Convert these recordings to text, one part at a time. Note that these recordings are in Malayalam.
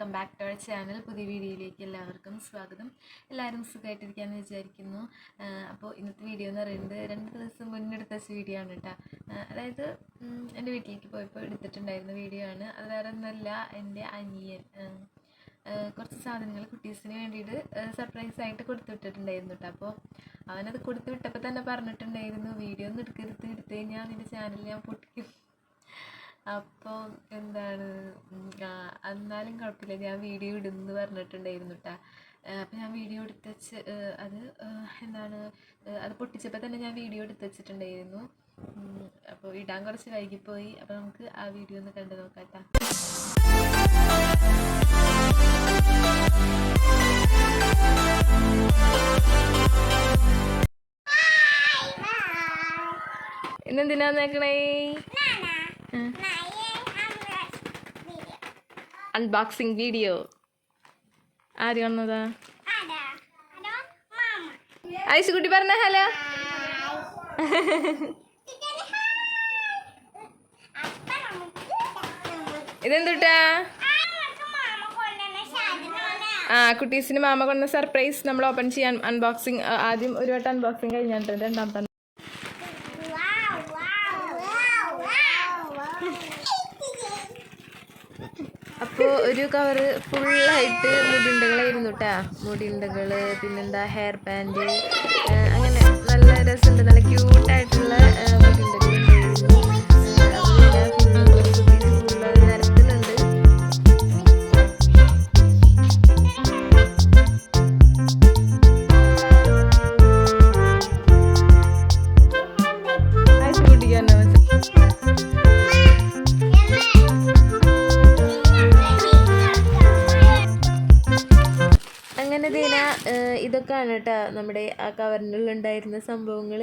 Welcome back to our channel. പുതിയ വീഡിയോയിലേക്ക് എല്ലാവർക്കും സ്വാഗതം. എല്ലാവരും സുഖമായിട്ടിരിക്കാമെന്ന് വിചാരിക്കുന്നു. അപ്പോൾ ഇന്നത്തെ വീഡിയോ എന്ന് പറയുന്നത് രണ്ട് ദിവസം മുന്നെടുത്ത വീഡിയോ ആണ് കേട്ടോ അതായത് എന്റെ വീട്ടിലേക്ക് പോയപ്പോൾ എടുത്തിട്ടുണ്ടായിരുന്ന വീഡിയോ ആണ്. അത് വേറെ ഒന്നുമല്ല എന്റെ അനിയൻ. കുറച്ച് സാധനങ്ങൾ കുട്ടീസിന് വേണ്ടിയിട്ട് സർപ്രൈസ് ആയിട്ട് കൊടുത്തു കേട്ടോ അപ്പോൾ അവനത് കൊടുത്തു വിട്ടപ്പോൾ തന്നെ പറഞ്ഞിട്ടുണ്ടായിരുന്നു വീഡിയോ ഒന്നും എടുക്കരുത് എടുത്തു കഴിഞ്ഞാൽ നിന്റെ ചാനലിൽ ഞാൻ പൊട്ടിക്കും. അപ്പോൾ എന്താണ് എന്നാലും കുഴപ്പമില്ല. ഞാൻ വീഡിയോ ഇടുമെന്ന് പറഞ്ഞിട്ടുണ്ടായിരുന്നു കേട്ടോ അപ്പോൾ ഞാൻ വീഡിയോ എടുത്ത് വെച്ച് അത് എന്താണ് അത് പൊട്ടിച്ചപ്പോൾ തന്നെ ഞാൻ വീഡിയോ എടുത്ത് വെച്ചിട്ടുണ്ടായിരുന്നു. അപ്പോൾ ഇടാൻ കുറച്ച് വൈകിപ്പോയി. അപ്പോൾ നമുക്ക് ആ വീഡിയോ ഒന്ന് കണ്ടു നോക്കാം കേട്ടോ ഇന്നെന്തിനാ നോക്കണേ അൺബോക്സിങ് വീഡിയോ ആര് വന്നതാ? ഐസ് കുട്ടി പറഞ്ഞ ഹലോ. ഇതെന്തുട്ടാ? ആ കുട്ടീസിന് മാമ കൊണ്ട സർപ്രൈസ് നമ്മൾ ഓപ്പൺ ചെയ്യാൻ അൺബോക്സിങ് ആദ്യം ഒരു വട്ടം അൺബോക്സിങ് കഴിഞ്ഞിട്ടുണ്ട് രണ്ടാമത്തെ അപ്പോൾ ഒരു കവറ് ഫുള്ളായിട്ട് മുടിണ്ടകളായിരുന്നു കേട്ടാ മുടിണ്ടകൾ പിന്നെന്താ ഹെയർ ബാൻഡ് അങ്ങനെ നല്ല രസമുണ്ട്. നല്ല ക്യൂട്ടായിട്ടുള്ള മുടിണ്ടകളുണ്ടായിരുന്നു ഇതൊക്കെയാണ് കേട്ടോ നമ്മുടെ ആ കവറിനുള്ളുണ്ടായിരുന്ന സംഭവങ്ങൾ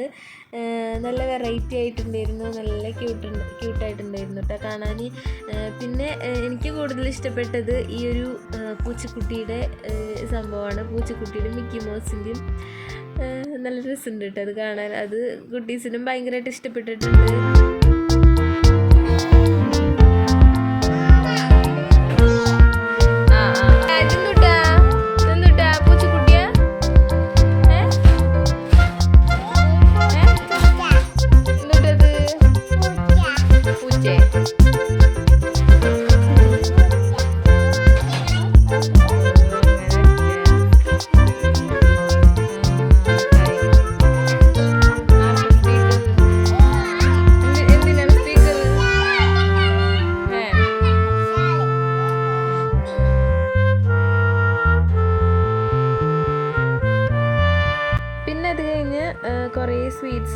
നല്ല വെറൈറ്റി ആയിട്ടുണ്ടായിരുന്നു. നല്ല ക്യൂട്ട് ക്യൂട്ടായിട്ടുണ്ടായിരുന്നു കേട്ടോ കാണാൻ പിന്നെ എനിക്ക് കൂടുതൽ ഇഷ്ടപ്പെട്ടത് ഈ ഒരു പൂച്ചക്കുട്ടിയുടെ സംഭവമാണ്. പൂച്ചക്കുട്ടിയുടെ മിക്കി മോസിന്റെയും നല്ല രസമുണ്ട് കേട്ടോ അത് കാണാൻ. അത് കുട്ടീസിനും ഭയങ്കരമായിട്ട് ഇഷ്ടപ്പെട്ടിട്ടുണ്ട്.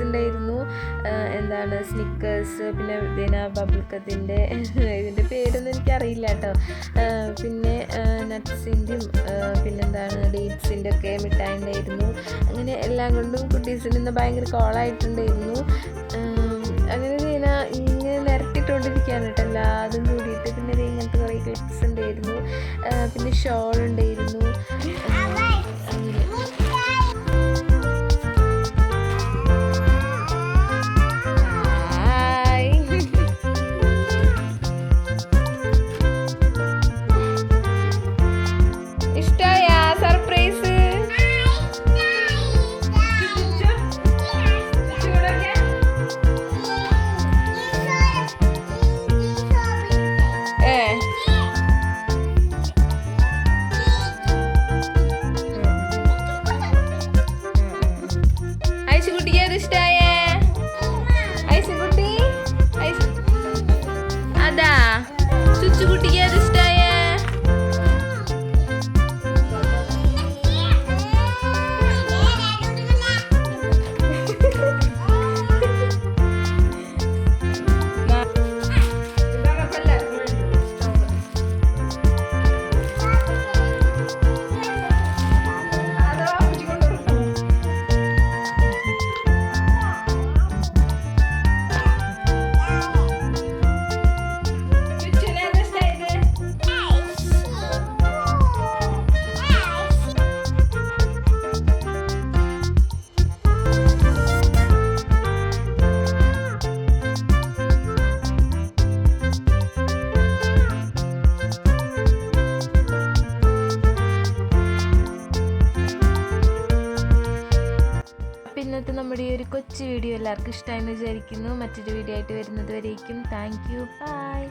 ഉണ്ടായിരുന്നു. എന്താണ് സ്നിക്കേഴ്സ് പിന്നെ ദിന ബബിൾക്കത്തിന്റെ ഇതിന്റെ പേരൊന്നും എനിക്കറിയില്ല കേട്ടോ. പിന്നെ നട്ട്സിന്റെയും പിന്നെന്താണ് ഡേറ്റ്സിന്റെ ഒക്കെ മിഠായി ഉണ്ടായിരുന്നു. അങ്ങനെ എല്ലാം കൊണ്ടും കുട്ടീസിൽ ഇന്ന് ഭയങ്കര കോളായിട്ടുണ്ടായിരുന്നു അങ്ങനെ ഇതിന ഇങ്ങനെ നിരത്തിയിട്ടുകൊണ്ടിരിക്കുകയാണ് കേട്ടോ എല്ലാതും കൂടിയിട്ട്. പിന്നെ ഇങ്ങനത്തെ കുറേ ക്ലിപ്സ് ഉണ്ടായിരുന്നു. പിന്നെ ഷോൾ ഉണ്ടായിരുന്നു. അങ്ങനെ. കൊച്ചുകുട്ടി ഒരു കൊച്ചു വീഡിയോ എല്ലാവർക്കും ഇഷ്ടമായി വിചാരിക്കുന്നു. മറ്റൊരു വീഡിയോ ആയിട്ട് വരുന്നത് വരേക്കും. Thank you by